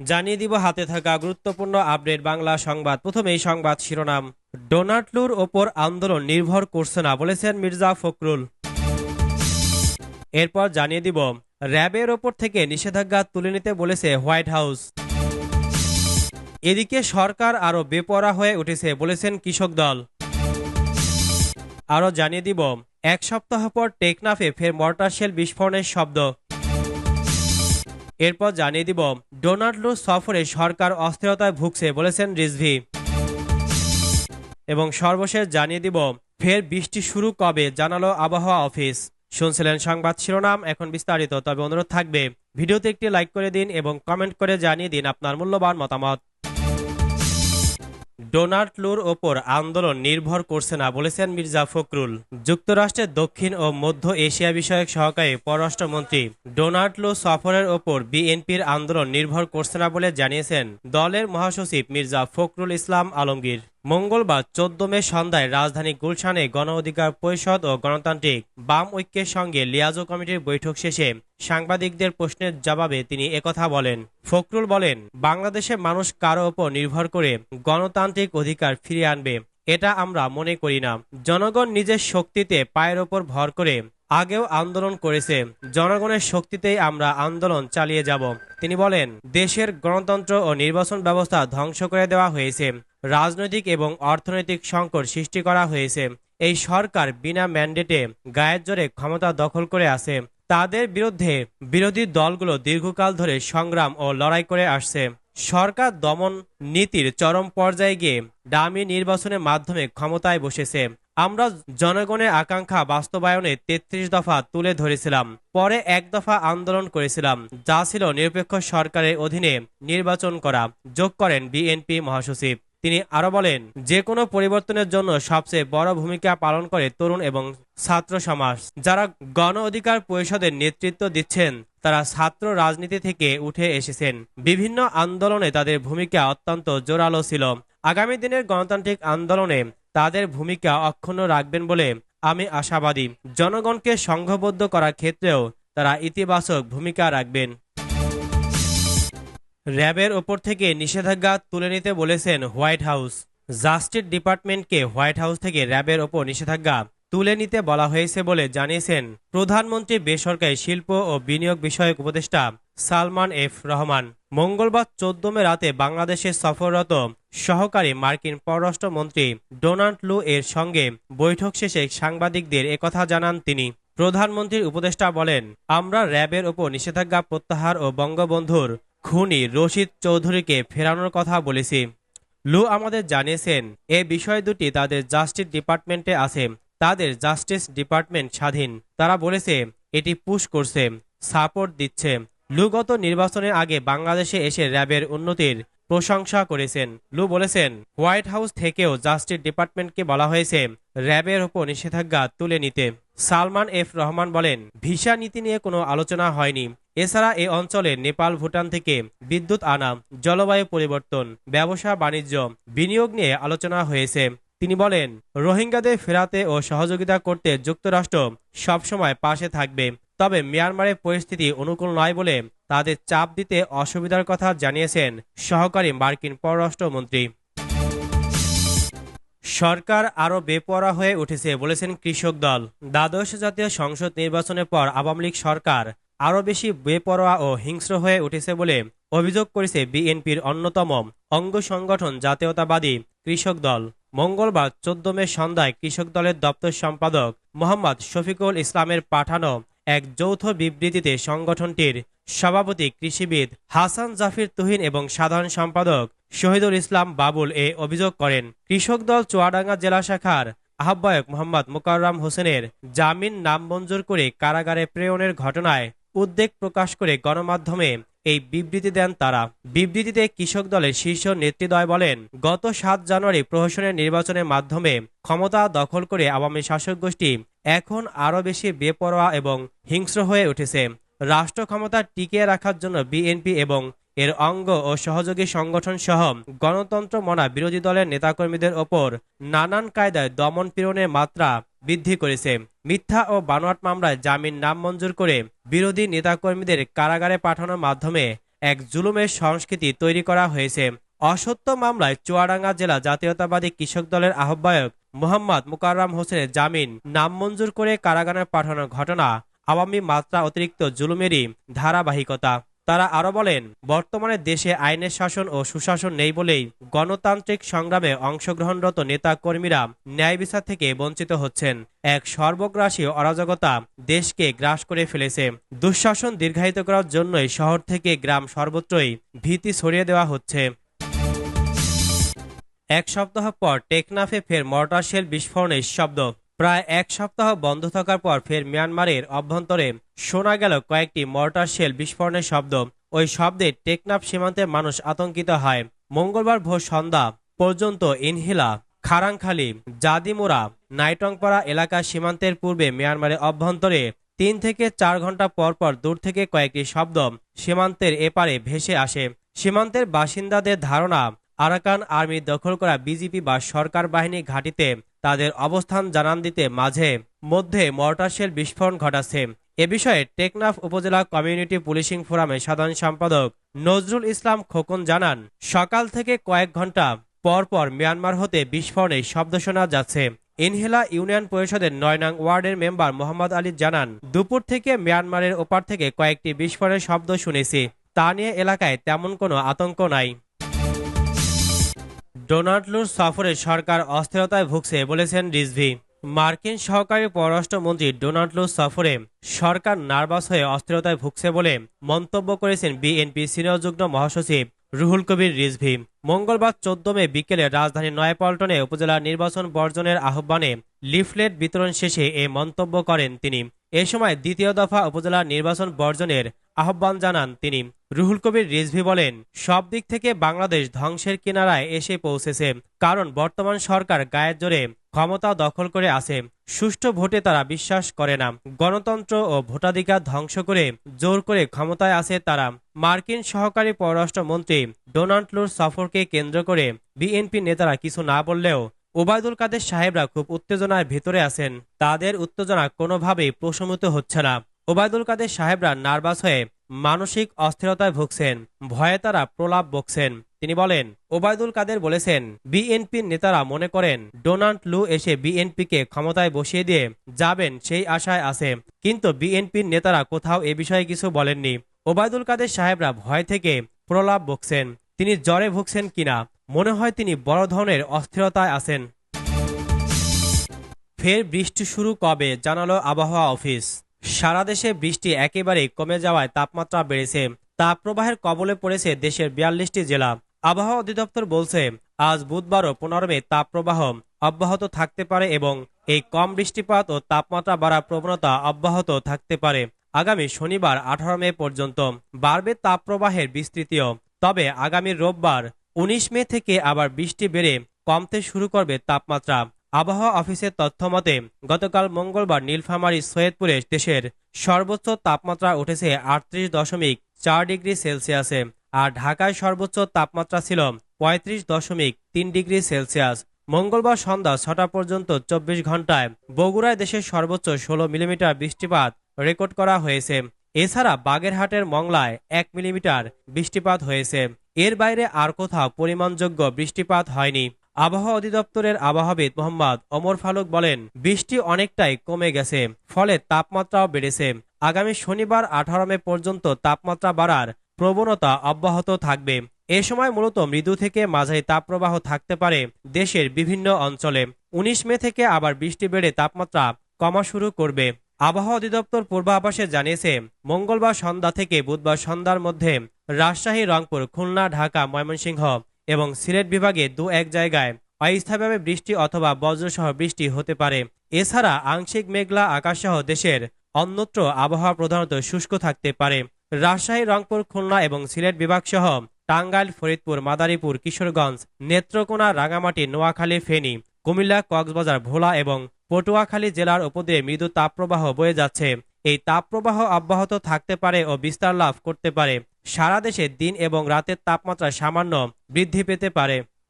জানিয়ে দিব হাতে থাকা গুরুত্বপূর্ণ আপডেট বাংলা সংবাদ। প্রথমেই সংবাদ শিরোনাম। ডোনাল্ড লুর ওপর আন্দোলন নির্ভর করছে না বলেছেন মির্জা ফখরুল। এরপর জানিয়ে দিব, র্যাবের ওপর থেকে নিষেধাজ্ঞা তুলে নিতে বলেছে হোয়াইট হাউস। এদিকে সরকার আরও বেপরা হয়ে উঠেছে বলেছেন কৃষক দল। আরও জানিয়ে দিব, এক সপ্তাহ পর টেকনাফে ফের মর্টার শেল বিস্ফোরণের শব্দ। এরপর জানিয়ে দিব, ডোনাল্ড লু সফরে সরকার অস্থিরতায় ভুগছে বলেছেন রিজভি। এবং সর্বশেষ জানিয়ে দিব, ফের বৃষ্টি শুরু কবে জানালো আবহাওয়া অফিস। শুনছিলেন সংবাদ শিরোনাম, এখন বিস্তারিত। তবে অনুরোধ থাকবে, ভিডিওতে একটি লাইক করে দিন এবং কমেন্ট করে জানিয়ে দিন আপনার মূল্যবান মতামত। ডোনাল্ড ওপর আন্দোলন নির্ভর করছে না বলেছেন মির্জা ফখরুল। যুক্তরাষ্ট্রের দক্ষিণ ও মধ্য এশিয়া বিষয়ক সহকারী পররাষ্ট্রমন্ত্রী ডোনাল্ড লু সফরের ওপর বিএনপির আন্দোলন নির্ভর করছে না বলে জানিয়েছেন দলের মহাসচিব মির্জা ফখরুল ইসলাম আলমগীর। মঙ্গলবার চোদ্দ মে সন্ধ্যায় রাজধানী গুলশানে গণ অধিকার পরিষদ ও গণতান্ত্রিক বাম ঐক্যের সঙ্গে লিয়াজো কমিটির বৈঠক শেষে সাংবাদিকদের প্রশ্নের জবাবে তিনি একথা বলেন। ফখরুল বলেন, বাংলাদেশে মানুষ কারও ওপর নির্ভর করে গণতান্ত্রিক অধিকার ফিরিয়ে আনবে, এটা আমরা মনে করি না। জনগণ নিজের শক্তিতে পায়ের ওপর ভর করে আগেও আন্দোলন করেছে, জনগণের শক্তিতেই আমরা আন্দোলন চালিয়ে যাব। তিনি বলেন, দেশের গণতন্ত্র ও নির্বাচন ব্যবস্থা ধ্বংস করে দেওয়া হয়েছে রাজনৈতিক এবং অর্থনৈতিক সংকট সৃষ্টি করা হয়েছে। এই সরকার বিনা ম্যান্ডেটে গায়ের জোরে ক্ষমতা দখল করে আছে। তাদের বিরুদ্ধে বিরোধী দলগুলো দীর্ঘকাল ধরে সংগ্রাম ও লড়াই করে আসছে। সরকার দমন নীতির চরম পর্যায়ে গিয়ে ডামি নির্বাচনের মাধ্যমে ক্ষমতায় বসেছে। আমরা জনগণের আকাঙ্ক্ষা বাস্তবায়নে তেত্রিশ দফা তুলে ধরেছিলাম, পরে এক দফা আন্দোলন করেছিলাম, যা ছিল নিরপেক্ষ সরকারের অধীনে নির্বাচন করা, যোগ করেন বিএনপি মহাসচিব। তিনি আরও বলেন যে কোনো পরিবর্তনের জন্য সবচেয়ে বড় ভূমিকা পালন করে তরুণ এবং ছাত্র সমাজ। যারা গণ অধিকার পরিষদের নেতৃত্ব দিচ্ছেন, তারা ছাত্র রাজনীতি থেকে উঠে এসেছেন। বিভিন্ন আন্দোলনে তাদের ভূমিকা অত্যন্ত জোরালো ছিল। আগামী দিনের গণতান্ত্রিক আন্দোলনে তাদের ভূমিকা অক্ষুণ্ণ রাখবেন বলে আমি আশাবাদী। জনগণকে সংঘবদ্ধ করার ক্ষেত্রেও তারা ইতিবাচক ভূমিকা রাখবেন। র্যাবের ওপর থেকে নিষেধাজ্ঞা তুলে নিতে বলেছেন হোয়াইট হাউস। জাস্টিস ডিপার্টমেন্টকে হোয়াইট হাউস থেকে র্যাবের ওপর নিষেধাজ্ঞা তুলে নিতে বলা হয়েছে বলে জানিয়েছেন প্রধানমন্ত্রী বেসরকারি শিল্প ও বিনিয়োগ বিষয়ক উপদেষ্টা সালমান এফ রহমান। মঙ্গলবার চোদ্দ মে রাতে বাংলাদেশে সফররত সহকারী মার্কিন পররাষ্ট্রমন্ত্রী ডোনাল্ড লু এর সঙ্গে বৈঠক শেষে সাংবাদিকদের একথা জানান তিনি। প্রধানমন্ত্রীর উপদেষ্টা বলেন, আমরা র্যাবের ওপর নিষেধাজ্ঞা প্রত্যাহার ও বঙ্গবন্ধুর খুনি রশিদ চৌধুরীকে ফেরানোর কথা বলেছি। লু আমাদের জানিয়েছেন, এ বিষয় দুটি তাদের জাস্টিস ডিপার্টমেন্টে আছে। তাদের জাস্টিস ডিপার্টমেন্ট স্বাধীন। তারা বলেছে, এটি পুশ করছে, সাপোর্ট দিচ্ছে। লু গত নির্বাচনের আগে বাংলাদেশে এসে র্যাবের উন্নতির প্রশংসা করেছেন। লু বলেছেন, হোয়াইট হাউস থেকেও জাস্টিস ডিপার্টমেন্টকে বলা হয়েছে, র্যাবের ওপর নিষেধাজ্ঞা তুলে নিতে। সালমান এফ রহমান বলেন, ভিসা নীতি নিয়ে কোনো আলোচনা হয়নি। এছাড়া এ অঞ্চলে নেপাল, ভুটান থেকে বিদ্যুৎ আনা, জলবায়ু পরিবর্তন, ব্যবসা, বাণিজ্য বিনিয়োগ নিয়ে আলোচনা হয়েছে। তিনি বলেন, রোহিঙ্গাদের ফেরাতে ও সহযোগিতা করতে যুক্তরাষ্ট্র সবসময় পাশে থাকবে। তবে মিয়ানমারের পরিস্থিতি অনুকূল নয় বলে তাদের চাপ দিতে অসুবিধার কথা জানিয়েছেন সহকারী মার্কিন পররাষ্ট্রমন্ত্রী। সরকার আরও বেপরা হয়ে উঠেছে বলেছেন কৃষক দল। দ্বাদশ জাতীয় সংসদ নির্বাচনের পর আওয়ামী লীগ সরকার আরও বেশি বেপরোয়া ও হিংস্র হয়ে উঠেছে বলে অভিযোগ করেছে বিএনপির অন্যতম অঙ্গ সংগঠন জাতীয়তাবাদী কৃষক দল। মঙ্গলবার চোদ্দ মে সন্ধ্যায় কৃষক দলের দপ্তর সম্পাদক মোহাম্মদ শফিকুল ইসলামের পাঠানো এক যৌথ বিবৃতিতে সংগঠনটির সভাপতি কৃষিবিদ হাসান জাফির তুহিন এবং সাধারণ সম্পাদক শহীদুল ইসলাম বাবুল এ অভিযোগ করেন, কৃষক দল চুয়াডাঙ্গা জেলা শাখার আহ্বায়ক মোহাম্মদ মোকাররাম হোসেনের জামিন নাম মঞ্জুর করে কারাগারে প্রেরণের ঘটনায় উদ্বেগ প্রকাশ করে গণমাধ্যমে এই বিবৃতি দেন তারা। বিবৃতিতে কৃষক দলের শীর্ষ নেতৃদ্বয় বলেন, গত সাত জানুয়ারি প্রহসনের নির্বাচনের মাধ্যমে ক্ষমতা দখল করে আওয়ামী শাসক গোষ্ঠী এখন আরও বেশি বেপরোয়া এবং হিংস্র হয়ে উঠেছে। রাষ্ট্র ক্ষমতা টিকিয়ে রাখার জন্য বিএনপি এবং এর অঙ্গ ও সহযোগী সংগঠন সহ গণতন্ত্র মনা বিরোধী দলের নেতাকর্মীদের ওপর নানান কায়দায় দমন পীড়নের মাত্রা বৃদ্ধি করেছে। মিথ্যা ও বানোয়াট মামলায় জামিন নাম মঞ্জুর করে বিরোধী নেতাকর্মীদের কারাগারে পাঠানোর মাধ্যমে এক জুলুমের সংস্কৃতি তৈরি করা হয়েছে। অসত্য মামলায় চুয়াডাঙ্গা জেলা জাতীয়তাবাদী কৃষক দলের আহ্বায়ক মোহাম্মদ মুকাররাম হোসেনের জামিন নামঞ্জুর করে কারাগারে পাঠানোর ঘটনা আওয়ামী মাত্রা অতিরিক্ত জুলুমেরই ধারাবাহিকতা। তারা আরও বলেন, বর্তমানে দেশে আইনের শাসন ও সুশাসন নেই বলেই গণতান্ত্রিক সংগ্রামে অংশগ্রহণরত নেতা কর্মীরা ন্যায় বিচার থেকে বঞ্চিত হচ্ছেন। এক সর্বগ্রাসী অরাজকতা দেশকে গ্রাস করে ফেলেছে। দুঃশাসন দীর্ঘায়িত করার জন্যই শহর থেকে গ্রাম সর্বত্রই ভীতি ছড়িয়ে দেওয়া হচ্ছে। এক সপ্তাহ পর টেকনাফে ফের মর্টার শেল বিস্ফোরণের শব্দ। প্রায় এক সপ্তাহ বন্ধ থাকার পর ফের মিয়ানমারের অভ্যন্তরে শোনা গেল কয়েকটি মর্টার শেল বিস্ফোরণের শব্দ। ওই শব্দে টেকনাফ সীমান্তে মানুষ আতঙ্কিত হয়। মঙ্গলবার ভোর সন্ধ্যা পর্যন্ত ইনহিলা, খারাংখালি, জাদিমোরা, নাইটংপাড়া এলাকা সীমান্তের পূর্বে মিয়ানমারের অভ্যন্তরে তিন থেকে চার ঘণ্টা পর পর দূর থেকে কয়েকটি শব্দ সীমান্তের এপারে ভেসে আসে। সীমান্তের বাসিন্দাদের ধারণা, আরাকান আর্মি দখল করা বিজেপি বা সরকার বাহিনী ঘাঁটিতে তাদের অবস্থান জানান দিতে মাঝে মধ্যে মর্টারশেল বিস্ফোরণ ঘটাচ্ছে। এ বিষয়ে টেকনাফ উপজেলা কমিউনিটি পুলিশিং ফোরামের সাধারণ সম্পাদক নজরুল ইসলাম খোকন জানান, সকাল থেকে কয়েক ঘণ্টা পর পর মিয়ানমার হতে বিস্ফোরণের শব্দ শোনা যাচ্ছে। ইনহেলা ইউনিয়ন পরিষদের নয় নং ওয়ার্ডের মেম্বার মোহাম্মদ আলী জানান, দুপুর থেকে মিয়ানমারের ওপার থেকে কয়েকটি বিস্ফোরণের শব্দ শুনেছি। তা নিয়ে এলাকায় তেমন কোনো আতঙ্ক নাই। ডোনাল্ডলুর সফরে সরকার অস্থিরতায় ভুগছে বলেছেন রিজভি। মার্কিন সহকারী পররাষ্ট্রমন্ত্রী ডোনাল্ড ডোনাল্ডলু সফরে সরকার নার্ভাস হয়ে অস্থিরতায় ভুগছে বলে মন্তব্য করেছেন বিএনপি সিনিয়র যুগ্ম মহাসচিব রুহুল কবির রিজভি। মঙ্গলবার চোদ্দ মে বিকেলে রাজধানী নয়াপল্টনে উপজেলা নির্বাচন বর্জনের আহ্বানে লিফলেট বিতরণ শেষে এ মন্তব্য করেন তিনি। এ সময় দ্বিতীয় দফা উপজেলা নির্বাচন বর্জনের আহ্বান জানান তিনি। রুহুল কবির রিজভি বলেন, সব দিক থেকে বাংলাদেশ ধ্বংসের কিনারায় এসে পৌঁছেছে, কারণ বর্তমান সরকার গায়ের জোরে ক্ষমতা দখল করে আছে। সুষ্ঠু ভোটে তারা বিশ্বাস করে না। গণতন্ত্র ও ভোটাধিকার ধ্বংস করে জোর করে ক্ষমতায় আছে তারা। মার্কিন সহকারী পররাষ্ট্রমন্ত্রী ডোনাল্ড লুর সফরকে কেন্দ্র করে বিএনপি নেতারা কিছু না বললেও ওবায়দুল কাদের সাহেবরা খুব উত্তেজনার ভেতরে আছেন। তাদের উত্তেজনা কোনোভাবেই প্রশমিত হচ্ছে না। ওবায়দুল কাদের সাহেবরা নার্ভাস হয়ে মানসিক অস্থিরতায় ভুগছেন। ভয়ে তারা প্রলাপ বকছেন। তিনি বলেন, ওবায়দুল কাদের বলেছেন, বিএনপির নেতারা মনে করেন, ডোনাল্ড লু এসে বিএনপিকে ক্ষমতায় বসিয়ে দিয়ে যাবেন সেই আশায় আছে। কিন্তু বিএনপির নেতারা কোথাও এ বিষয়ে কিছু বলেননি। ওবায়দুল কাদের সাহেবরা ভয় থেকে প্রলাপ বকছেন। তিনি জ্বরে ভুগছেন কিনা? মনে হয় তিনি বড় ধরনের অস্থিরতায় আছেন। ফের বৃষ্টি শুরু কবে জানালো আবহাওয়া অফিস। সারা দেশে বৃষ্টি একেবারেই কমে যাওয়ায় তাপমাত্রা বেড়েছে। তাপপ্রবাহের কবলে পড়েছে দেশের বিয়াল্লিশটি জেলা। আবহাওয়া অধিদপ্তর বলছে, আজ বুধবারও পনেরো মে তাপপ্রবাহ অব্যাহত থাকতে পারে এবং এই কম বৃষ্টিপাত ও তাপমাত্রা বাড়ার প্রবণতা অব্যাহত থাকতে পারে। আগামী শনিবার আঠারো মে পর্যন্ত বাড়বে তাপপ্রবাহের বিস্তৃতিও। তবে আগামী রোববার উনিশ মে থেকে আবার বৃষ্টি বেড়ে কমতে শুরু করবে তাপমাত্রা। আবহাওয়া অফিসের তথ্য মতে, গতকাল মঙ্গলবার নীলফামারী সৈয়দপুরে দেশের সর্বোচ্চ তাপমাত্রা উঠেছে আটত্রিশ দশমিক চার ডিগ্রি সেলসিয়াসে আর ঢাকায় সর্বোচ্চ তাপমাত্রা ছিল পঁয়ত্রিশ দশমিক তিন ডিগ্রি সেলসিয়াস। মঙ্গলবার সন্ধ্যা ছটা পর্যন্ত চব্বিশ ঘন্টায় বগুড়ায় দেশের সর্বোচ্চ ষোলো মিলিমিটার বৃষ্টিপাত রেকর্ড করা হয়েছে। এছাড়া বাগেরহাটের মংলায় এক মিলিমিটার বৃষ্টিপাত হয়েছে। এর বাইরে আর কোথাও পরিমাণযোগ্য বৃষ্টিপাত হয়নি। আবহাওয়া অধিদপ্তরের আবহাওয়াবিদ মোহাম্মদ ওমর ফালুক বলেন, বৃষ্টি অনেকটাই কমে গেছে, ফলে তাপমাত্রাও বেড়েছে। আগামী শনিবার আঠারো মে পর্যন্ত তাপমাত্রা বাড়ার প্রবণতা অব্যাহত থাকবে। এ সময় মূলত মৃদু থেকে মাঝারি তাপপ্রবাহ থাকতে পারে দেশের বিভিন্ন অঞ্চলে। উনিশ মে থেকে আবার বৃষ্টি বেড়ে তাপমাত্রা কমা শুরু করবে। আবহাওয়া অধিদপ্তর পূর্বাভাসে জানিয়েছে, মঙ্গলবার সন্ধ্যা থেকে বুধবার সন্ধ্যার মধ্যে রাজশাহী, রংপুর, খুলনা, ঢাকা, ময়মনসিংহ এবং সিলেট বিভাগে দু এক জায়গায় অস্থায়ীভাবে বৃষ্টি অথবা বজ্রসহ বৃষ্টি হতে পারে। এছাড়া আংশিক মেঘলা আকাশসহ দেশের অন্যত্র আবহাওয়া প্রধানত শুষ্ক থাকতে পারে। রাজশাহী, রংপুর, খুলনা এবং সিলেট বিভাগ সহ টাঙ্গাইল, ফরিদপুর, মাদারীপুর, কিশোরগঞ্জ, নেত্রকোনা রাঙামাটি নোয়াখালী, ফেনী কুমিল্লা, কক্সবাজার, ভোলা এবং পটুয়াখালী জেলার উপর দিয়ে মৃদু তাপপ্রবাহ বয়ে যাচ্ছে। এই তাপপ্রবাহ অব্যাহত থাকতে পারে ও বিস্তার লাভ করতে পারে। সারা দেশে দিন এবং রাতের তাপমাত্রা সামান্য বৃদ্ধি পেতে পারে।